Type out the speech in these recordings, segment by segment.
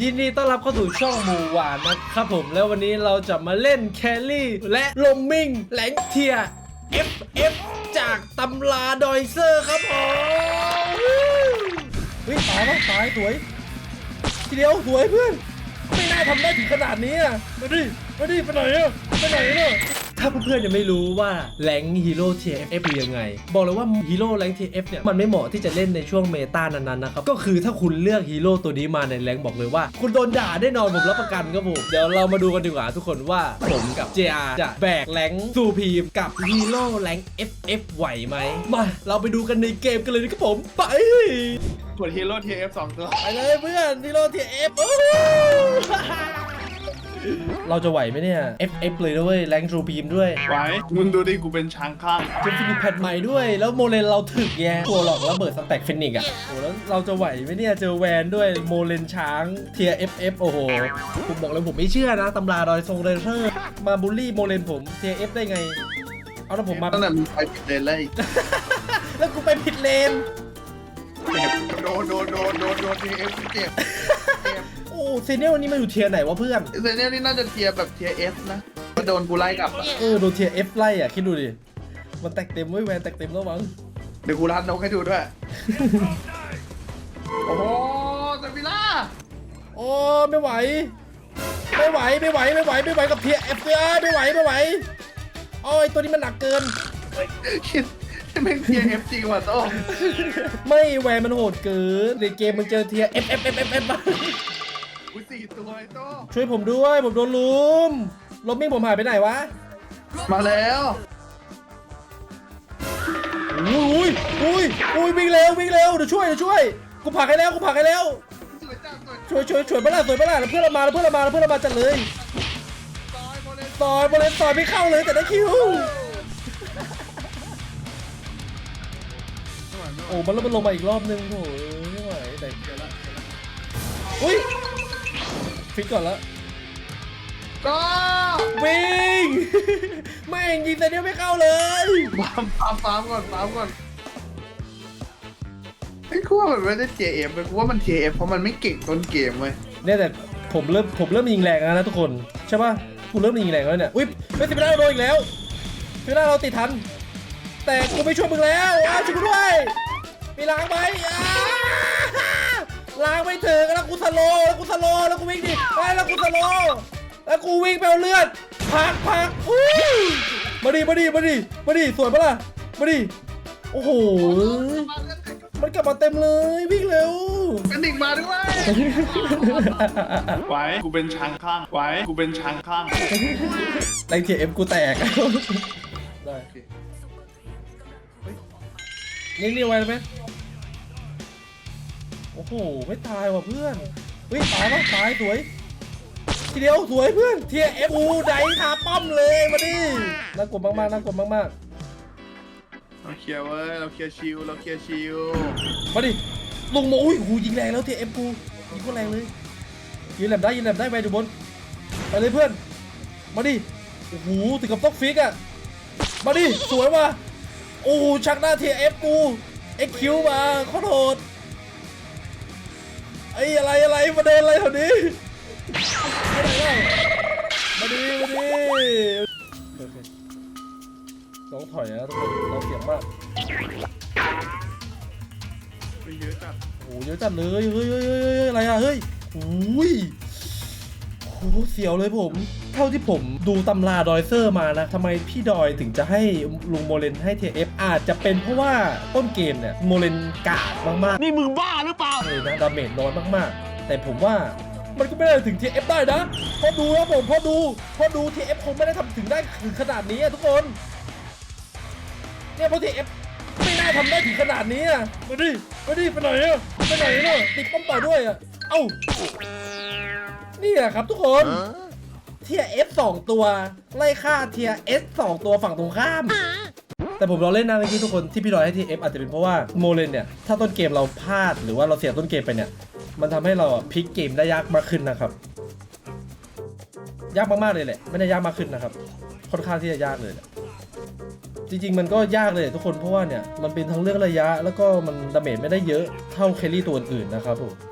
ยินดีต้อนรับเข้าสู่ช่องหมูหวานนะครับผมแล้ววันนี้เราจะมาเล่นแครี่ และลมมิงแหลงเทีย FF จากตำราดอยเซอร์ครับผมเฮ้ยตายแล้วตายสวยทีเดียวสวยเพื่อน ไม่น่าทำได้ถึงขนาดนี้อะมาดิมาดิไปไหนอะ ไปไหนเนาะถ้าเพื่อนๆยังไม่รู้ว่าแรงฮีโร่ TFF เป็นยังไง บอกเลยว่าฮีโร่แรง TF เนี่ยมันไม่เหมาะที่จะเล่นในช่วงเมตานั้นๆนะครับ ก็คือถ้าคุณเลือกฮีโร่ตัวนี้มาในแรงบอกเลยว่า คุณโดนด่าแน่นอนผมรับประกันครับผม เดี๋ยวเรามาดูกันดีกว่าทุกคนว่าผมกับ JR จะแบกแรงซูพีมกับฮีโร่แรง FF ไหวไหมมาเราไปดูกันในเกมกันเลยนะครับผมไปกดฮีโร่ทีเอฟสองตัวไปเลยเพื่อนฮีโร่ทีเอฟ เราจะไหวไหมเนี่ย FF เลยด้วยแรงทรูพีมด้วยไว้มึงดูดิกูเป็นช้างข้างเจมฟินิกแพทใหม่ด้วย แล้วโมเลนเราถึกแย่ตัวหลอกแล้วเบิดสแต็กฟินิกอะโอ้แล้วเราจะไหวไหมเนี่ยเจอแวนด้วยโมเลนช้างเทีย FF โอ้โหผมบอกเลยผมไม่เชื่อนะตำราดอยทรงเรเซอร์มาบูลลี่โมเลนผมเทีย F ได้ไง เอาแล้วผมมาตั้งแต่มึงไปผิดเลนเลยแล้วกูไปผิดเลนโดนโดนโดนโดนโดนทีเอฟเจ็บ เจ็บโอ้ซีเนียลนี่มาอยู่เทียไหนวะเพื่อน เซเนียลนี่น่าจะเทียร์แบบเทียเอฟนะก็โดนกูไล่กลับอะเออโดนเทีย F ไล่อะ คิดดูดิ มันแตกเต็มไว้ยแวนแตกเต็มแล้วมั้งเดี๋ยวกูรัดนกให้ดูด้วย โอ้โหเซฟิล่าโอ้ไม่ไหว ไม่ไหวไม่ไหวไม่ไหวไม่ไหวกับเทีย F เลยไม่ไหวไม่ไหวโอ้ยตัวนี้มันหนักเกิน คิดแม่งเทียเอฟจริงว่ะโต้งไม่แวนมันโหดเกินในเกมมึงเจอเทีย F F F F F กูสี่ตัวไอ้โต้งช่วยผมด้วยผมโดนลุมลมมิ่งผมหายไปไหนวะมาแล้วอุ้ยอุ้ยอุ้ยวิ่งเร็ววิ่งเร็วเดี๋ยวช่วยเดี๋ยวช่วยกูผลักให้แล้วกูผลักให้แล้วสวยจังสวยช่วยช่วยช่วยบ้าล่ะสวยบ้าล่ะแล้วเพื่อนเรามาแล้วเพื่อนเรามาแล้วเพื่อนเรามาจัดเลยซอยโมเลนต่อยบอลเลนต่อยไม่เข้าเลยแต่ได้คิวโอ้มันแล้วมันลงมาอีกรอบนึงโถ่ไม่ไหวแต่อุ้ย ฟิกก่อนแล้วก็วิ่งแม่งยิงแต่เดียวไม่เข้าเลยฟาร์มฟาร์มฟาร์มก่อนฟาร์มก่อนไอ้กูว่ามันไม่ได้เจเอฟเลยกูว่ามันเจเอฟเพราะมันไม่เก่งต้นเกมเว้ยเนี่ยแต่ผมเริ่มผมเริ่มยิงแรงแล้วนะทุกคนใช่ป่ะกูเริ่มยิงแรงแล้วเนี่ยอุ้ยไม่ติดไม่ได้โดนอีกแล้วติดไม่ได้เราติดทัน แต่กูไม่ช่วยมึงแล้วอ้าวช่วยกูด้วยมีล้างไหมอ้า ล้างไม่ถึงแล้วกูสโลว์แล้วกูสโลว์แล้วกูวิ่งดิไปแล้วกูสโลว์แล้วกูวิ่งไปเอาเลือดพักพักอู้มาดิมาดิมาดิมาดิสวยปะล่ะมาดิโอ้โหมันกลับมาเต็มเลยวิ่งเร็วกันดิ่งมาด้วยไว้กูเป็นช้างข้างไว้กูเป็นช้างข้างแรงเทียเอ็มกูแตกได้นี่นี่ไว้ไหม โอ้โห ไม่ตายว่ะเพื่อน เฮ้ย ตายปะตายสวย ทีเดียวสวยเพื่อน เทียเอฟอูไดทาป้อมเลยมาดิ น่ากลัวมากๆ น่ากลัวมากเราเคลียร์เว้ย เราเคลียร์ชิว เราเคลียร์ชิว ๆ มาดิ ลงมาอุ้ยหูยิงแรงแล้วเทียเอฟกูยิงโคตรแรงเลยยิงแหลมได้ยิงแหลมได้ไปอยู่บน ไปเลยเพื่อน มาดิ โอ้โหถึงกับต้องฟิกอะมาดิ สวยว่ะ โอ้โหชักหน้าเทียเอฟกู เอ็กคิวมาโคตรโหด ไอ้อะไรอะไรมาเดินอะไรแถวนี้ไปไหนแล้วมาดิมาดิโอเคต้องถอยนะทุกคนเราเสียงมากไปเยอะจัดโอ้โหเยอะจัดเลยเฮ้ยเฮ้ยเฮ้ยเฮ้ยอะไรอะเฮ้ยอุ้ย โอ้โหเสียวเลยผม เท่าที่ผมดูตำราดอยเซอร์มานะทำไมพี่ดอยถึงจะให้ลุงโมเลนให้เทียเอฟอาจจะเป็นเพราะว่าต้นเกมเนี่ยโมเลนกาดมากๆ นี่มึงบ้าหรือเปล่าเลยนะดาเมจน้อยมากๆ แต่ผมว่ามันก็ไม่ได้ถึง TF ได้นะ พอดูครับผม พอดู พอดู TF คงไม่ได้ทำถึงได้ถึงขนาดนี้อะทุกคน เนี่ยเพราะ TF ไม่น่าทำได้ถึงขนาดนี้อะมาดิมาดิไปไหนอะไปไหนเนี่ยติดป้อมต่อด้วยอะเอ้า นี่แหละครับทุกคนเทีย F 2ตัว ไล่ฆ่าเทีย S 2ตัวฝั่งตรงข้าม แต่ผมรอเล่นนะเมื่อกี้ทุกคนที่พี่ดอยให้ทีเอฟอาจจะเป็นเพราะว่าโมเลนเนี่ย ถ้าต้นเกมเราพลาดหรือว่าเราเสียต้นเกมไปเนี่ย มันทำให้เราอะพลิกเกมได้ยากมากขึ้นนะครับ ยากมากๆเลยแหละ ไม่ได้ยากมากขึ้นนะครับ ค่อนข้างที่จะยากเลยแหละจริงๆ มันก็ยากเลยทุกคนเพราะว่าเนี่ย มันเป็นทั้งเรื่องระยะ แล้วก็มันดาเมจไม่ได้เยอะเท่าแครี่ตัวอื่นๆนะครับผมใ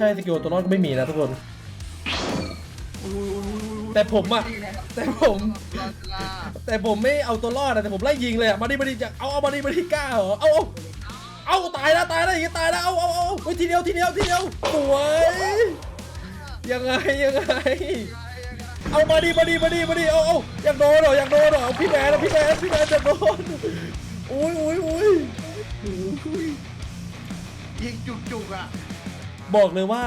ช่สกิลตัวรอดก็ไม่มีนะทุกคน แต่ผมอะแต่ผมแต่ผมไม่เอาตัวรอดอะแต่ผมไล่ยิงเลยอะมาดิมาดิจะเอาเอามาดิมาดิกล้าเหรอเอาเอาเอาตายแล้วตายแล้วอย่างงี้ตายแล้วเอาเอาเอาเฮ้ยทีเดียวทีเดียวทีเดียวสวยยังไงยังไงเอามาดิมาดิมาดิมาดิเอาเอาอยากโดนเหรออยากโดนเหรอพี่แมนนะพี่แมนพี่แมนจะโดนอุ้ยอุ้ยอุ้ยยิงจุกๆอะ บอกเลยว่า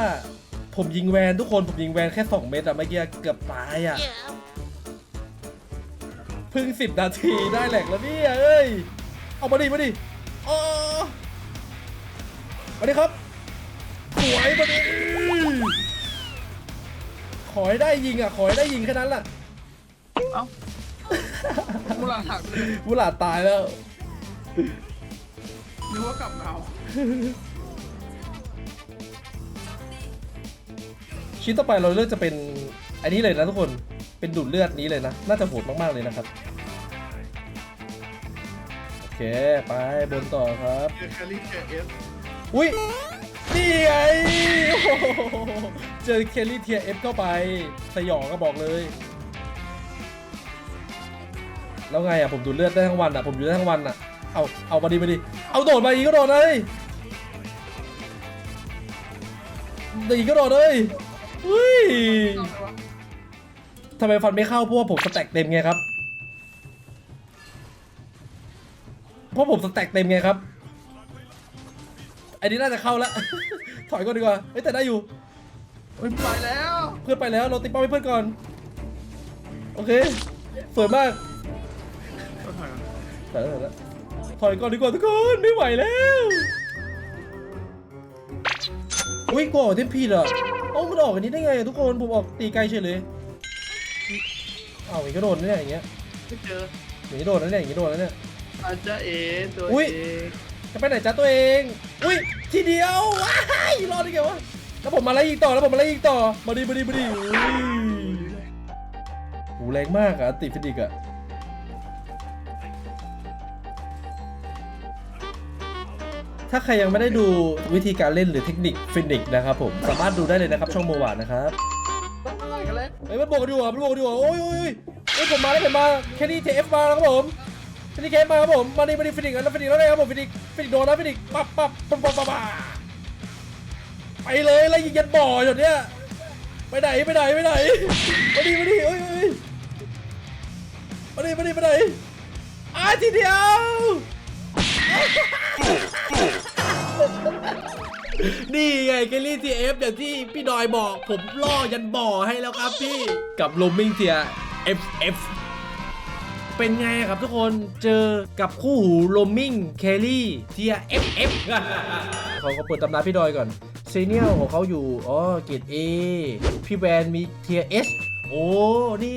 ผมยิงแวนทุกคนผมยิงแวนแค่ 2 เม็ดอะเมื่อกี้เกือบตายอะเพิ่งสิบนาทีได้แหลกแล้วเนี่ยเอ้ย เอามาดิมาดิอ๋อมาดิครับ สวยมาดิขอให้ได้ยิงอะขอให้ได้ยิงแค่นั้นแหละเอ้ากูหลังหักเลยวุหลาดตายแล้วนึกว่ากลับเงา ชิ้นต่อไปเราเลือกจะเป็นอันนี้เลยนะทุกคนเป็นดูดเลือดนี้เลยนะ น่าจะโหดมากๆเลยนะครับ โอเค ไปบนต่อครับ เจอแคลรี่เจอเอสอุ้ยนี่ไงโอ้โหเจอเคลลี่เทียเอฟเข้าไป สยองก็บอกเลย แล้วไงอะผมดูดเลือดได้ทั้งวันอะ ผมอยู่ได้ทั้งวันอะ เอาเอามาดิมาดิเอาโดดมาอีกก็โดดเลยอีกก็โดดเลย อุ้ยทำไมฟันไม่เข้าเพราะว่าผมสแต็กเต็มไงครับ เพราะผมสแต็กเต็มไงครับ อันนี้น่าจะเข้าแล้ว ถอยก่อนดีกว่าเฮ้ยแต่ได้อยู่เฮ้ยไปแล้วเพื่อนไปแล้วเราติดเป้าให้เพื่อนก่อน โอเคสวยมากถอยแล้วถอยแล้วถอยก่อนดีกว่าทุกคนไม่ไหวแล้ว อุ้ยกูออกเทมพีเหรอเอ้า มันออกอันนี้ได้ไงอะทุกคนผมออกตีไกลเฉยเลยเอาอย่างนี้ก็โดนนะเนี่ยอย่างเงี้ยไม่เจออย่างนี้โดนนะเนี่ยอย่างนี้โดนนะเนี่ย อาจจะเอตัวอุ๊ย เองจะไปไหนจ้าตัวเอง อุ้ยทีเดียวว้ายรอดได้ไงวะแล้วผมมาไล่ยิงต่อแล้วผมมาไล่ยิงต่อมาดีมาดีมาดีอุ้ยโหแรงมากอะอันติฟินิกอะ ถ้าใครยังไม่ได้ดูวิธีการเล่นหรือเทคนิคฟินิกนะครับผมสามารถดูได้เลยนะครับช่องโมวานนะครับอะไรกันแล้วเฮ้ยมันบวกกันอยู่อะมันบวกกันอยู่อะโอ้ยโอ้ยโอ้ยเฮ้ยผมมาแล้วผมมาแค่นี้เทฟมาแล้วครับผมแค่นี้เทฟมาครับผมมาดิมาดิฟินิกแล้วฟินิกแล้วไงครับผมฟินิกฟินิกโดนแล้วฟินิกปั๊บปั๊บปั๊บปั๊บปั๊บปั๊บไปเลยแล้วยิงยันบ่ออยู่เนี่ยไปไหนไปไหนไปไหนมาดิมาดิโอ้ยโอ้ยมาดิมาดิไปไหนอ้าทีเดียว นี่ไงเกลลี่ทีเอฟอย่างที่พี่ดอยบอก ผมล่อยันบ่อให้แล้วครับพี่ กับโลมิงเทีย FF เอฟเป็นไงครับทุกคนเจอกับคู่หูโลมิงเคลลี่เทีย FF เอฟขาก็เปิดตำราพี่ดอยก่อนซีเนียลของเขาอยู่อ๋อเกรด A พี่แวนมีเทีย S โอ้นี่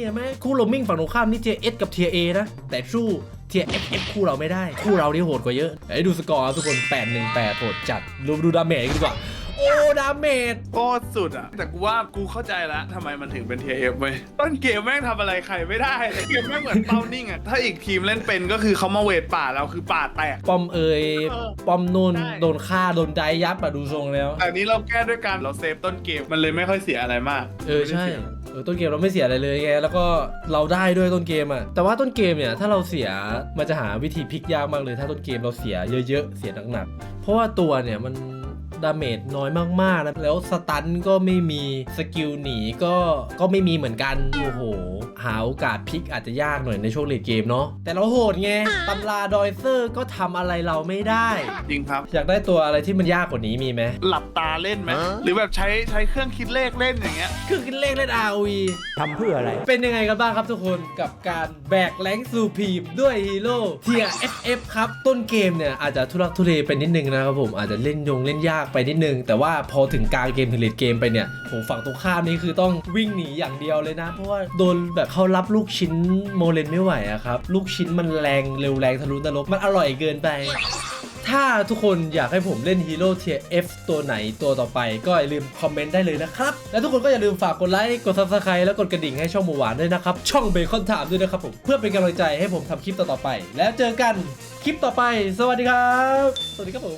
เห็นไหมคู่โลมิงฝั่งตรงข้ามนี่เทีย S กับเทีย A นะ แต่สู้เทีย FF คู่เราไม่ได้ คู่เรานี่โหดกว่าเยอะไอ้ดูสกอร์ครับทุกคน818โหดจัดดูดูดาเมจกันดีกว่า โอ้ดาเมจโคตรสุดอะ แต่กูว่ากูเข้าใจแล้วทำไมมันถึงเป็นเทียเอฟเว้ยต้นเกมแม่งทำอะไรใครไม่ได้แต่เกมแม่งเหมือนเป้านิ่งอะ ถ้าอีกทีมเล่นเป็นก็คือเขามาเวทป่าเราคือป่าแตก ปอมเอยเออปอมนูนใช่โดนฆ่าโดนไดยับอะดูทรงแล้วแต่อันนี้เราแก้ด้วยการเราเซฟต้นเกมมันเลยไม่ค่อยเสียอะไรมาก เออใช่เอ อต้นเกมเราไม่เสียอะไรเลยไงแล้วก็เราได้ด้วยต้นเกมอะแต่ว่าต้นเกมเนี่ยถ้าเราเสียมันจะหาวิธีพลิกยากมากเลย ถ้าต้นเกมเราเสียเยอะๆเสียหนักๆเพราะว่าตัวเนี่ยมัน ดาเมจน้อยมากๆนะแล้วสตันก็ไม่มีสกิลหนีก็ก็ไม่มีเหมือนกัน โอ้โห หาโอกาสพลิกอาจจะยากหน่อยในช่วงเลดเกมเนาะแต่เราโหดไงตำราดอยเซอร์ก็ทำอะไรเราไม่ได้ จริงครับ อยากได้ตัวอะไรที่มันยากกว่านี้มีไหมหลับตาเล่นไหมหรือแบบใช้ใช้เครื่องคิดเลขเล่นอย่างเงี้ยคือคิดเลขเล่น ROV ทำเพื่ออะไร เป็นยังไงกันบ้างครับทุกคนกับการแบกแรงซูพีมด้วยฮีโร่เทีย FF ครับ ต้นเกมเนี่ยอาจจะทุรักทุเลไปนิดนึงนะครับผมอาจจะเล่นยงเล่นยากไปนิดนึง แต่ว่าพอถึงกลางเกมถึงเลดเกมไปเนี่ยผมฝั่งตรงข้ามนี่คือต้องวิ่งหนีอย่างเดียวเลยนะ เพราะว่าโดนแบบเขารับลูกชิ้นโมเลนไม่ไหวอะครับ ลูกชิ้นมันแรงเร็วแรงทะลุนรกมันอร่อยเกินไปถ้าทุกคนอยากให้ผมเล่นฮีโร่เทีย F ตัวไหนตัวต่อไป ก็อย่าลืมคอมเมนต์ได้เลยนะครับ และทุกคนก็อย่าลืมฝากกดไลค์ กด subscribe และกดกระดิ่งให้ช่องหมูหวานด้วยนะครับ ช่องเบคอนถามด้วยนะครับผม เพื่อเป็นกำลังใจให้ผมทำคลิปต่อๆไป แล้วเจอกันคลิปต่อไป สวัสดีครับ สวัสดีครับผม